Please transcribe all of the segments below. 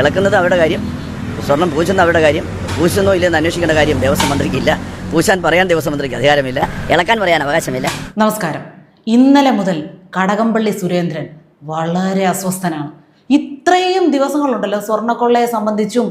ഇളക്കുന്നത് അവരുടെ കാര്യം സ്വർണം പൂശുന്ന അവരുടെ കാര്യം പൂശുന്നോ ഇല്ലെന്ന് അന്വേഷിക്കേണ്ട കാര്യം ദേവസ്വം മന്ത്രിക്കില്ല. പൂശാൻ പറയാൻ ദേവസ്വം മന്ത്രിക്ക് അധികാരമില്ല. ഇളക്കാൻ പറയാൻ അവകാശമില്ല. നമസ്കാരം. ഇന്നലെ മുതൽ കടകംപള്ളി സുരേന്ദ്രൻ വളരെ അസ്വസ്ഥനാണ്. ഇത്രയും ദിവസങ്ങളുണ്ടല്ലോ സ്വർണക്കൊള്ളയെ സംബന്ധിച്ചും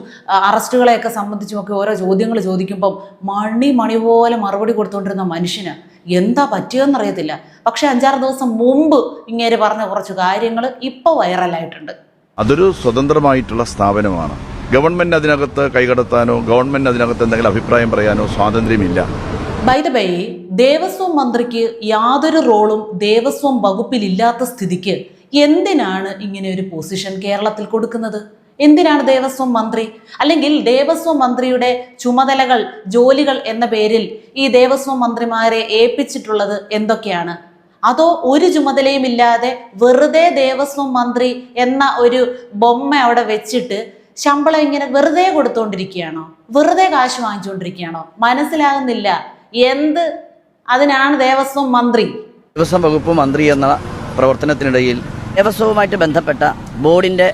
അറസ്റ്റുകളെയൊക്കെ സംബന്ധിച്ചും ഒക്കെ ഓരോ ചോദ്യങ്ങൾ ചോദിക്കുമ്പം മണി മണി പോലെ മറുപടി കൊടുത്തുകൊണ്ടിരുന്ന മനുഷ്യന് എന്താ പറ്റിയെന്നറിയത്തില്ല പക്ഷേ അഞ്ചാറ് ദിവസം മുമ്പ് ഇങ്ങേര് പറഞ്ഞ കുറച്ച് കാര്യങ്ങൾ ഇപ്പോൾ വൈറലായിട്ടുണ്ട്. അതൊരു സ്വതന്ത്രമായിട്ടുള്ള സ്ഥാപനമാണ്. ഗവൺമെന്റ് അതിനകത്ത് കൈകടത്താനോ ഗവൺമെന്റ് അതിനകത്ത് എന്തെങ്കിലും അഭിപ്രായം പറയാനോ സ്വാതന്ത്ര്യമില്ല. ബൈ ദ ബൈ ദേവസ്വം മന്ത്രിക്ക് യാതൊരു റോളും ദേവസ്വം വകുപ്പിലില്ലാത്ത സ്ഥിതിക്ക് എന്തിനാണ് ഇങ്ങനെ ഒരു പൊസിഷൻ കേരളത്തിൽ കൊടുക്കുന്നത്? എന്തിനാണ് ദേവസ്വം മന്ത്രി? അല്ലെങ്കിൽ ദേവസ്വം മന്ത്രിയുടെ ചുമതലകൾ ജോലികൾ എന്ന പേരിൽ ഈ ദേവസ്വം മന്ത്രിമാരെ ഏൽപ്പിച്ചിട്ടുള്ളത് എന്തൊക്കെയാണ്? അതോ ഒരു ചുമതലയും ഇല്ലാതെ വെറുതെ ദേവസ്വം മന്ത്രി എന്ന ഒരു ബൊമ്മ അവിടെ വെച്ചിട്ട് ശമ്പളം ഇങ്ങനെ വെറുതെ കൊടുത്തുകൊണ്ടിരിക്കുകയാണോ വെറുതെ കാശ് വാങ്ങിച്ചുകൊണ്ടിരിക്കുകയാണോ മനസ്സിലാകുന്നില്ല. എന്ത് അതിനാണ് ദേവസ്വം മന്ത്രി? ദേവസ്വം വകുപ്പ് മന്ത്രി എന്ന പ്രവർത്തനത്തിനിടയിൽ ദേവസ്വവുമായിട്ട് ബന്ധപ്പെട്ട ബോർഡിന്റെ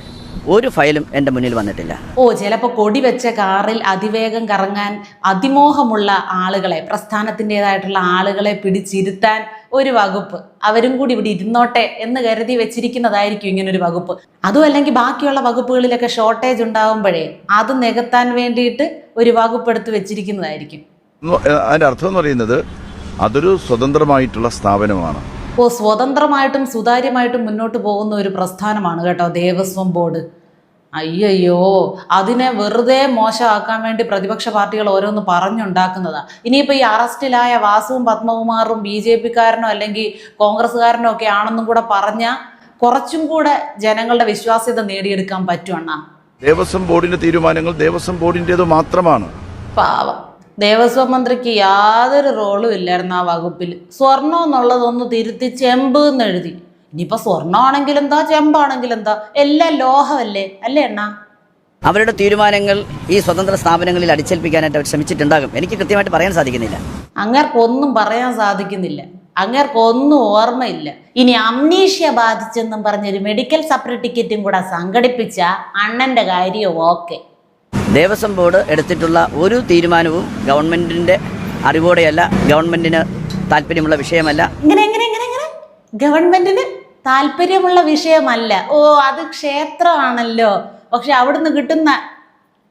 ഒരു ഫയലും എന്റെ മുന്നിൽ വന്നിട്ടില്ല. ഓ ചിലപ്പോൾ കൊടി വെച്ച കാറിൽ അതിവേഗം കറങ്ങാൻ അതിമോഹമുള്ള ആളുകളെ പ്രസ്ഥാനത്തിന്റെതായിട്ടുള്ള ആളുകളെ പിടിച്ചിരുത്താൻ ഒരു വകുപ്പ്. അവരും കൂടി ഇവിടെ ഇരുന്നോട്ടെ എന്ന് കരുതി വെച്ചിരിക്കുന്നതായിരിക്കും ഇങ്ങനൊരു വകുപ്പ്. അതും അല്ലെങ്കിൽ ബാക്കിയുള്ള വകുപ്പുകളിലൊക്കെ ഷോർട്ടേജ് ഉണ്ടാവുമ്പോഴേ അത് നികത്താൻ വേണ്ടിയിട്ട് ഒരു വകുപ്പ് എടുത്ത് വെച്ചിരിക്കുന്നതായിരിക്കും. അതിന്റെ അതിന്റെ അർത്ഥം എന്ന് പറയുന്നത് അതൊരു സ്വതന്ത്രമായിട്ടുള്ള സ്ഥാപനമാണ്. ഓ സ്വതന്ത്രമായിട്ടും സുതാര്യമായിട്ടും മുന്നോട്ട് പോകുന്ന ഒരു പ്രസ്ഥാനമാണ് കേട്ടോ ദേവസ്വം ബോർഡ്. അയ്യയ്യോ അതിനെ വെറുതെ മോശമാക്കാൻ വേണ്ടി പ്രതിപക്ഷ പാർട്ടികൾ ഓരോന്ന് പറഞ്ഞുണ്ടാക്കുന്നതാണ് ഇനിയിപ്പോൾ ഈ അറസ്റ്റിലായ വാസുവും പത്മകുമാറും ബി ജെ പിക്കാരനോ അല്ലെങ്കിൽ കോൺഗ്രസ്സുകാരനോ ഒക്കെ ആണെന്നും കൂടെ പറഞ്ഞാൽ കുറച്ചും കൂടെ ജനങ്ങളുടെ വിശ്വാസ്യത നേടിയെടുക്കാൻ പറ്റുമെന്നാ ദേവസ്വം ബോർഡിന്റെ തീരുമാനങ്ങൾ ദേവസ്വം ബോർഡിന്റെ മാത്രമാണ്. പാവം. ദേവസ്വം മന്ത്രിക്ക് യാതൊരു റോളും ഇല്ലായിരുന്നു ആ വകുപ്പിൽ. സ്വർണം എന്നുള്ളതൊന്ന് തിരുത്തി ചെമ്പ് എന്ന് എഴുതി. ഇനിയിപ്പോൾ ചെമ്പാണെങ്കിൽ എന്താ എല്ലാം ലോഹമല്ലേ? അല്ലേ എണ്ണ അവരുടെ തീരുമാനങ്ങൾ ഈ സ്വതന്ത്ര സ്ഥാപനങ്ങളിൽ അടിച്ചേൽപ്പിക്കാനായിട്ട് അവർ ശ്രമിച്ചിട്ടുണ്ടാകും. എനിക്ക് കൃത്യമായിട്ട് പറയാൻ സാധിക്കുന്നില്ല. അങ്ങേർക്കൊന്നും പറയാൻ സാധിക്കുന്നില്ല. അങ്ങേർക്കൊന്നും ഓർമ്മയില്ല. ഇനി അമ്നീഷ്യ ബാധിച്ചെന്നും പറഞ്ഞൊരു മെഡിക്കൽ സർട്ടിഫിക്കറ്റും കൂടെ സംഘടിപ്പിച്ച അണ്ണന്റെ കാര്യം ഓക്കെ ദേവസ്വം ബോർഡ് എടുത്തിട്ടുള്ള ഒരു തീരുമാനവും ഗവൺമെന്റിന്റെ അറിവോടെയല്ല ഗവൺമെന്റിന് താല്പര്യമുള്ള വിഷയമല്ല. ഗവൺമെന്റിന് താല്പര്യമുള്ള വിഷയമല്ല. ഓ അത് ക്ഷേത്രമാണല്ലോ. പക്ഷെ അവിടുന്ന് കിട്ടുന്ന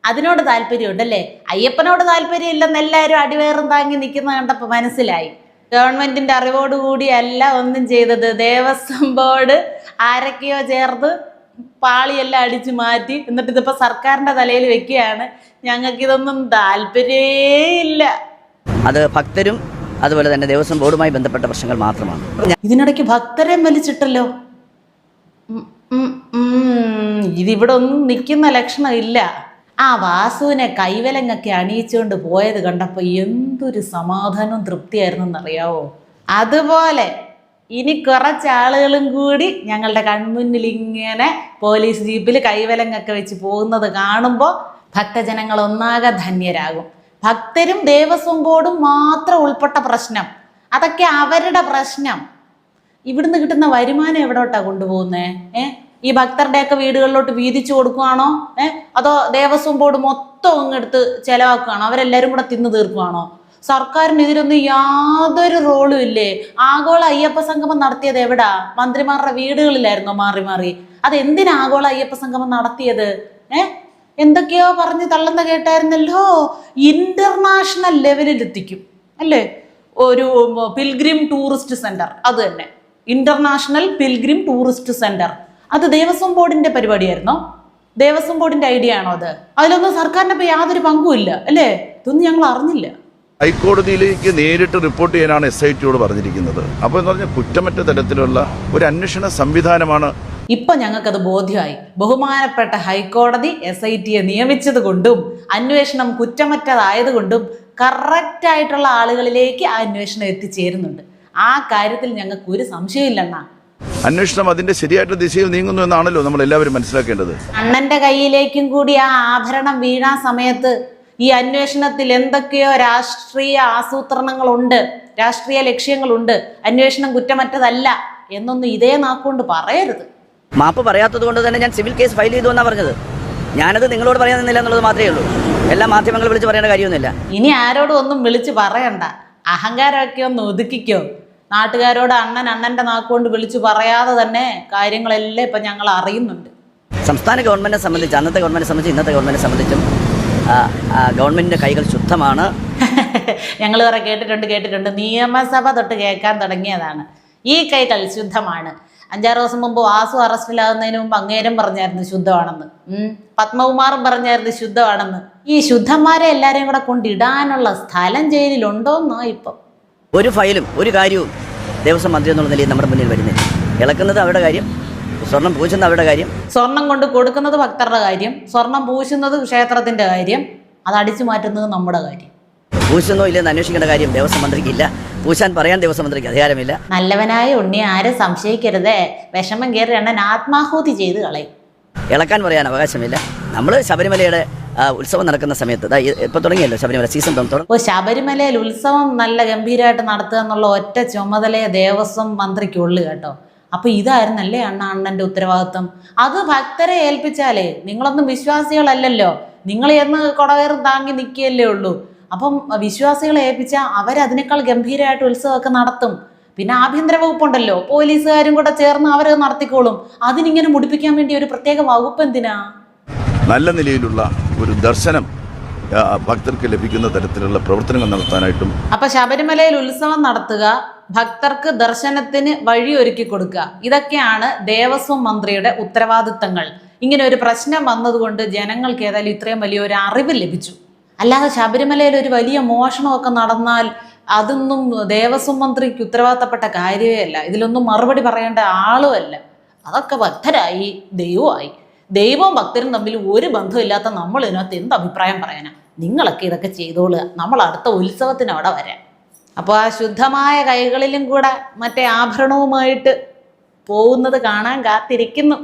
അതിനോട് താല്പര്യമുണ്ടല്ലേ അയ്യപ്പനോട് താല്പര്യം ഇല്ലെന്ന് എല്ലാവരും അടിവേറും താങ്ങി നിൽക്കുന്ന കണ്ടപ്പോൾ മനസ്സിലായി. ഗവൺമെന്റിന്റെ അറിവോടുകൂടിയല്ല ഒന്നും ചെയ്തത്. ദേവസ്വം ബോർഡ് ആരൊക്കെയോ ചേർത്ത് പാളിയെല്ലാം അടിച്ച് മാറ്റി എന്നിട്ട് ഇതിപ്പോൾ സർക്കാരിന്റെ തലയിൽ വെക്കുകയാണ്. ഞങ്ങൾക്കിതൊന്നും താല്പര്യേ ഇല്ല അത് ഭക്തരും അതുപോലെ തന്നെ ദേവസ്വം ബോർഡുമായി ബന്ധപ്പെട്ട പ്രശ്നങ്ങൾ മാത്രമാണ്. ഇതിനിടയ്ക്ക് ഭക്തരെ വലിച്ചിട്ടല്ലോ. ഇതിവിടെ ഒന്നും നിൽക്കുന്ന ലക്ഷണം ഇല്ല ആ വാസുവിനെ കൈവലങ്ങൊക്കെ അണിയിച്ചുകൊണ്ട് പോയത് കണ്ടപ്പോൾ എന്തൊരു സമാധാനവും തൃപ്തിയായിരുന്നു എന്നറിയാവോ അതുപോലെ ഇനി കുറച്ചാളുകളും കൂടി ഞങ്ങളുടെ കൺമുന്നിൽ ഇങ്ങനെ പോലീസ് ജീപ്പിൽ കൈവലങ്ങൊക്കെ വെച്ച് പോകുന്നത് കാണുമ്പോൾ ഭക്തജനങ്ങൾ ഒന്നാകെ ധന്യരാകും. ഭക്തരും ദേവസ്വം ബോർഡും മാത്രം ഉൾപ്പെട്ട പ്രശ്നം. അതൊക്കെ അവരുടെ പ്രശ്നം. ഇവിടുന്ന് കിട്ടുന്ന വരുമാനം എവിടോട്ടാ കൊണ്ടുപോകുന്നേ? ഏ? ഈ ഭക്തരുടെയൊക്കെ വീടുകളിലോട്ട് വീതിച്ചു കൊടുക്കുവാണോ? ഏ? അതോ ദേവസ്വം ബോർഡ് മൊത്തം അങ്ങെടുത്ത് ചെലവാക്കുകയാണോ അവരെല്ലാവരും കൂടെ തിന്നു തീർക്കുവാണോ? സർക്കാരിന് ഇതിലൊന്നും യാതൊരു റോളും ഇല്ലേ? ആഗോള അയ്യപ്പ സംഗമം നടത്തിയത് എവിടാ? മന്ത്രിമാരുടെ വീടുകളിലായിരുന്നോ മാറി മാറി? അത് എന്തിനാ ആഗോള അയ്യപ്പ സംഗമം നടത്തിയത്? ഏ? എന്തൊക്കെയോ പറഞ്ഞ് തള്ളുന്ന കേട്ടായിരുന്നല്ലോ. ഇന്റർനാഷണൽ ലെവലിൽ എത്തിക്കും. അല്ലേ? ഒരു പിൽഗ്രിം ടൂറിസ്റ്റ് സെന്റർ. അത് തന്നെ. International pilgrim tourist centre. അത് ദേവസ്വം ബോർഡിന്റെ പരിപാടിയായിരുന്നോ? ദേവസ്വം ബോർഡിന്റെ ഐഡിയ ആണോ അത്? അതിലൊന്നും സർക്കാരിന്റെ യാതൊരു പങ്കുമില്ല അല്ലേ? ഇതൊന്നും ഞങ്ങൾ അറിഞ്ഞില്ല. ഹൈക്കോടതിയിലേക്ക് നേരിട്ട് റിപ്പോർട്ട് ചെയ്യാനാണ് എസ് ഐ ടിയോട് പറഞ്ഞിരിക്കുന്നത്. അപ്പോൾ എന്ന് പറഞ്ഞാൽ കുറ്റമറ്റ തരത്തിലുള്ള ഒരു അന്വേഷണ സംവിധാനമാണ്. ഇപ്പൊ ഞങ്ങൾക്കത് ബോധ്യമായി. ബഹുമാനപ്പെട്ട ഹൈക്കോടതി എസ് ഐ ടിയെ നിയമിച്ചത് കൊണ്ടും അന്വേഷണം കുറ്റമറ്റതായതുകൊണ്ടും കറക്റ്റായിട്ടുള്ള ആളുകളിലേക്ക് ആ അന്വേഷണം എത്തിച്ചേരുന്നുണ്ട്. ആ കാര്യത്തിൽ ഞങ്ങൾക്ക് ഒരു സംശയമില്ലെന്നാ. അന്വേഷണം അതിന്റെ ശരിയായിട്ടുള്ള ദിശയിൽ നീങ്ങുന്നു എന്നാണല്ലോ നമ്മൾ എല്ലാവരും മനസ്സിലാക്കേണ്ടത്. അണ്ണന്റെ കയ്യിലേക്കും കൂടി ആ ആഭരണം വീഴാൻ സമയത്ത് ഈ അന്വേഷണത്തിൽ എന്തൊക്കെയോ രാഷ്ട്രീയ ആസൂത്രണങ്ങളുണ്ട് രാഷ്ട്രീയ ലക്ഷ്യങ്ങളുണ്ട്. അന്വേഷണം കുറ്റമറ്റതല്ല എന്നൊന്നും ഇതേ നാക്കൊണ്ട് പറയരുത്. മാപ്പ് പറയാത്തത് കൊണ്ട് തന്നെ ഞാൻ സിവിൽ കേസ് ഫയൽ ചെയ്തു എന്നാ പറഞ്ഞത്. ഞാനത് നിങ്ങളോട് പറയാൻ നിന്നില്ല എന്നുള്ളത് മാത്രമേ ഉള്ളൂ. എല്ലാ മാധ്യമങ്ങൾ വിളിച്ച് പറയേണ്ട കാര്യമൊന്നുമില്ല. ഇനി ആരോടും ഒന്നും വിളിച്ച് പറയണ്ട. അഹങ്കാരമൊക്കെ ഒന്ന് ഒതുക്കിക്കോ. നാട്ടുകാരോട് അണ്ണൻ അണ്ണന്റെ നാക്കുകൊണ്ട് വിളിച്ചു പറയാതെ തന്നെ കാര്യങ്ങളെല്ലാം ഇപ്പം ഞങ്ങൾ അറിയുന്നുണ്ട്. സംസ്ഥാന ഗവൺമെന്റിനെ സംബന്ധിച്ച് അന്നത്തെ ഗവൺമെന്റിനെ സംബന്ധിച്ച് ഇന്നത്തെ ഗവൺമെന്റിനെ സംബന്ധിച്ചും ഗവൺമെന്റിന്റെ കൈകൾ ശുദ്ധമാണ്. ഞങ്ങൾ കുറെ കേട്ടിട്ടുണ്ട് കേട്ടിട്ടുണ്ട്. നിയമസഭ തൊട്ട് കേൾക്കാൻ തുടങ്ങിയതാണ്. ഈ കൈകൾ ശുദ്ധമാണ്. അഞ്ചാറ് ദിവസം മുമ്പ് വാസു അറസ്റ്റിലാകുന്നതിന് മുമ്പ് അങ്ങേരും പറഞ്ഞായിരുന്നു ശുദ്ധമാണെന്ന്. ഉം. പത്മകുമാറും പറഞ്ഞായിരുന്നു ശുദ്ധമാണെന്ന്. ഈ ശുദ്ധന്മാരെ എല്ലാരെയും കൂടെ കൊണ്ടിടാനുള്ള സ്ഥലം ജയിലിലുണ്ടോന്നോ ഇപ്പം ഒരു ഫയലും ഒരു കാര്യവും ദേവസ്വം മന്ത്രി എന്നുള്ള നിലയിൽ നമ്മുടെ മുന്നിൽ വരുന്നില്ല. ഇളക്കുന്നത് അവരുടെ കാര്യം സ്വർണം പൂശുന്ന അവരുടെ കാര്യം? സ്വർണം കൊണ്ട് കൊടുക്കുന്നത് ഭക്തരുടെ കാര്യം സ്വർണം പൂശുന്നത് ക്ഷേത്രത്തിന്റെ കാര്യം അത് അടിച്ചു മാറ്റുന്നത് നമ്മുടെ കാര്യം. പൂശുന്നോ ഇല്ലെന്ന് അന്വേഷിക്കേണ്ട കാര്യം ദേവസ്വം മന്ത്രിക്കില്ല പൂശാൻ പറയാൻ ദേവസ്വം മന്ത്രിക്ക് അധികാരമില്ല. നല്ലവനായ ഉണ്ണി ആരും സംശയിക്കരുതേ. വിഷമം കയറി എണ്ണൻ ആത്മാഹൂതി ചെയ്ത് കളയും. ഇളക്കാൻ പറയാൻ അവകാശമില്ല. നമ്മൾ ശബരിമലയുടെ ഉത്സവം നടക്കുന്ന സമയത്ത് ഇപ്പൊ തുടങ്ങിയല്ലോ ശബരിമല സീസൺ ഓ ശബരിമലയിൽ ഉത്സവം നല്ല ഗംഭീരമായിട്ട് നടത്തുക എന്നുള്ള ഒറ്റ ചുമതലയെ ദേവസ്വം മന്ത്രിക്കുള്ളു കേട്ടോ. അപ്പൊ ഇതായിരുന്നല്ലേ അണ്ണ അണ്ണന്റെ ഉത്തരവാദിത്വം? അത് ഭക്തരെ ഏൽപ്പിച്ചാലേ നിങ്ങളൊന്നും വിശ്വാസികളല്ലല്ലോ. നിങ്ങൾ എന്ന് കൊടകയറും താങ്ങി നിൽക്കുകയല്ലേ ഉള്ളൂ. അപ്പം വിശ്വാസികളെ ഏൽപ്പിച്ചാൽ അവരതിനേക്കാൾ ഗംഭീരമായിട്ട് ഉത്സവമൊക്കെ നടത്തും. പിന്നെ ആഭ്യന്തര വകുപ്പുണ്ടല്ലോ പോലീസുകാരും കൂടെ ചേർന്ന് അവരത് നടത്തിക്കോളും. അതിനിങ്ങനെ മുടിപ്പിക്കാൻ വേണ്ടി ഒരു പ്രത്യേക വകുപ്പ് എന്തിനാ? നല്ല നിലയിലുള്ള ഒരു ദർശനം ഭക്തർക്ക് ലഭിക്കുന്ന തരത്തിലുള്ള പ്രവർത്തനങ്ങൾ നടത്താനായിട്ടും അപ്പൊ ശബരിമലയിൽ ഉത്സവം നടത്തുക ഭക്തർക്ക് ദർശനത്തിന് വഴിയൊരുക്കി കൊടുക്കുക. ഇതൊക്കെയാണ് ദേവസ്വം മന്ത്രിയുടെ ഉത്തരവാദിത്തങ്ങൾ. ഇങ്ങനെ ഒരു പ്രശ്നം വന്നതുകൊണ്ട് ജനങ്ങൾക്ക് ഏതായാലും ഇത്രയും വലിയൊരു അറിവ് ലഭിച്ചു. അല്ലാതെ ശബരിമലയിൽ ഒരു വലിയ മോഷണമൊക്കെ നടന്നാൽ അതൊന്നും ദേവസ്വം മന്ത്രിക്ക് ഉത്തരവാദിത്തപ്പെട്ട കാര്യമേ അല്ല. ഇതിലൊന്നും മറുപടി പറയേണ്ട ആളുമല്ല അതൊക്കെ ഭക്തരായി ദൈവമായി. ദൈവവും ഭക്തരും തമ്മിൽ ഒരു ബന്ധമില്ലാത്ത നമ്മൾ ഇതിനകത്ത് എന്ത് അഭിപ്രായം പറയാനാ? നിങ്ങളൊക്കെ ഇതൊക്കെ ചെയ്തോളുക നമ്മൾ അടുത്ത ഉത്സവത്തിന് അവിടെ വരാം. അപ്പോൾ ആ ശുദ്ധമായ കൈകളിലും കൂടെ മറ്റേ ആഭരണവുമായിട്ട് പോകുന്നത് കാണാൻ കാത്തിരിക്കുന്നു.